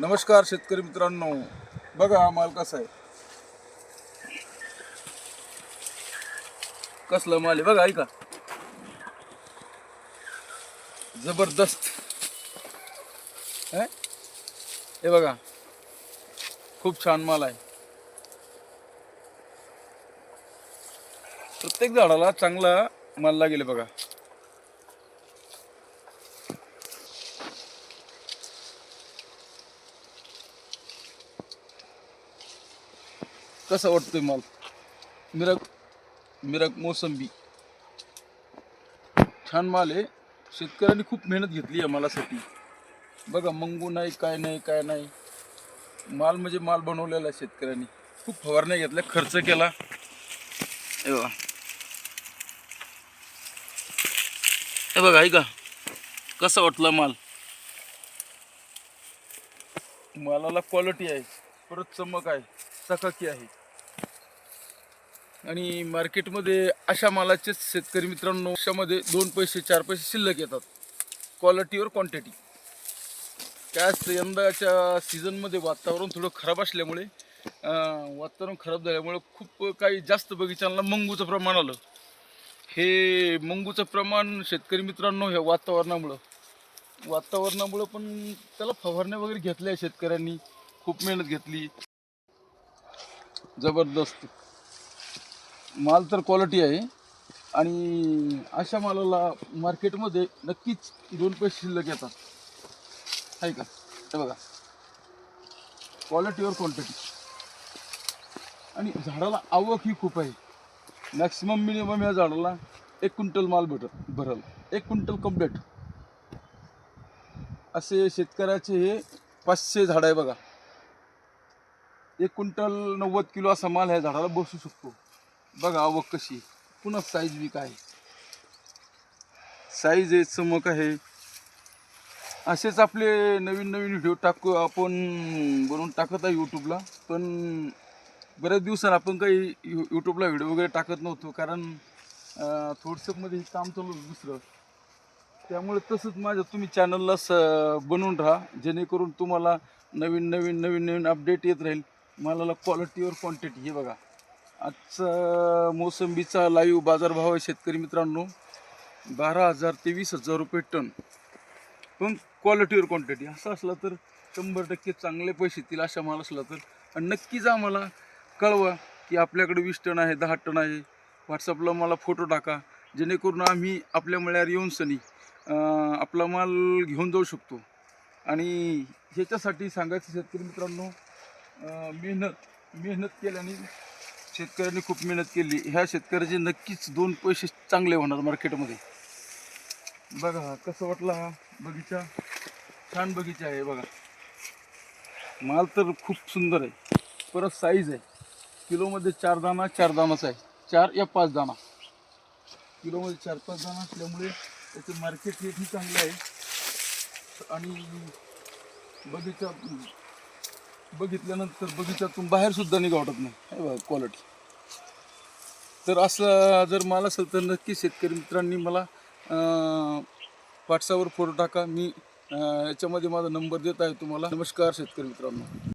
नमस्कार शेतकरी मित्रांनो. बघा हा माल कसा आहे. कसलं माल आहे बघा ऐका. जबरदस्त. है? हे बघा. खूप छान माल आहे. प्रत्येक झाडाला चांगला माल लागेल बघा. कसा वाटतोय माल? मिरक मिरक मोसंबी. छान माल आहे. शेतकऱ्यांनी खूप मेहनत घेतली आहे मालासाठी. बघा मंगू नाही काय नाही काय नाही. माल म्हणजे माल बनवलेला आहे शेतकऱ्यांनी. खूप फवारण्या घेतल्या खर्च केला. हे बघा. हे बघा ऐका. कसा वाटला माल? मालाला क्वालिटी आहे. परत चमक आहे. चकाकी आहे. आणि मार्केटमध्ये अशा मालाचेच शेतकरी मित्रांनो अशामध्ये दोन पैसे चार पैसे शिल्लक येतात. क्वालिटीवर क्वांटिटी काय असतं यंदाच्या सीझनमध्ये वातावरण थोडं खराब असल्यामुळे वातावरण खराब झाल्यामुळे खूप काही जास्त बगीचांना मंगूचं प्रमाण आलं. हे मंगूचं प्रमाण शेतकरी मित्रांनो ह्या वातावरणामुळं. वातावरणामुळं पण त्याला फवारण्या वगैरे घेतल्या शेतकऱ्यांनी. खूप मेहनत घेतली. जबरदस्त. माल तर क्वालिटी आहे. आणि अशा मालाला मार्केटमध्ये नक्कीच दोन पैसे शिल्लक येतात. आहे का? हे बघा. क्वालिटीवर क्वांटिटी आणि झाडाला आवक ही खूप आहे. मॅक्सिमम मिनिमम या झाडाला एक क्विंटल माल भेटत भरल. एक क्विंटल कंप्लेट असे शेतकऱ्याचे हे पाचशे झाड आहे बघा. एक क्विंटल नव्वद किलो असा माल ह्या झाडाला बसू शकतो. बघा आवक कशी पुन्हा साईज बी काय साईज आहे चमक आहे. असेच आपले नवीन नवीन व्हिडिओ टाकू आपण बनवून टाकत आहे यूट्यूबला पण बऱ्याच दिवसांनी आपण काही यू यूट्यूबला व्हिडिओ वगैरे टाकत नव्हतो कारण अं, मध्ये हे काम चालू दुसरं. त्यामुळे तसंच माझ्या तुम्ही चॅनलला स बनवून राहा. जेणेकरून तुम्हाला नवीन नवीन नवीन नवीन अपडेट येत राहील. मला क्वालिटीवर क्वांटिटी हे बघा. आजचा मोसंबीचा लाईव्ह बाजारभाव आहे शेतकरी मित्रांनो. बारा हजार ते वीस हजार रुपये टन. पण क्वालिटीवर क्वांटिटी असं असलं तर शंभर टक्के चांगले पैसे येतील अशा माल असला तर. आणि नक्कीच आम्हाला कळवा की आपल्याकडे वीस टन आहे दहा टन आहे. व्हॉट्सअपला मला फोटो टाका. जेणेकरून आम्ही आपल्या मळ्यावर येऊन सनी आपला माल घेऊन जाऊ शकतो. आणि ह्याच्यासाठी सांगायचं शेतकरी मित्रांनो मेहनत मेहनत केल्याने शेतकऱ्यांनी खूप मेहनत केली. ह्या शेतकऱ्याचे नक्कीच दोन पैसे चांगले होणार मार्केटमध्ये बघा कसं वाटला हा बगीचा? छान बगीचा आहे बघा. माल तर खूप सुंदर आहे. परत साईज आहे. किलोमध्ये चार दाना चार दानाच आहे. चार या पाच दाना किलोमध्ये चार पाच दाना असल्यामुळे त्याचं मार्केट रेटही चांगलं आहे. आणि बगीचा बघितल्यानंतर बगीच्यातून बाहेर सुद्धा निघा वाटत नाही बघा क्वालिटी तर असं जर मला असेल तर नक्की शेतकरी मित्रांनी मला व्हॉट्सअपवर फोटो टाका. मी याच्यामध्ये माझा नंबर देत आहे तुम्हाला. नमस्कार शेतकरी मित्रांनो.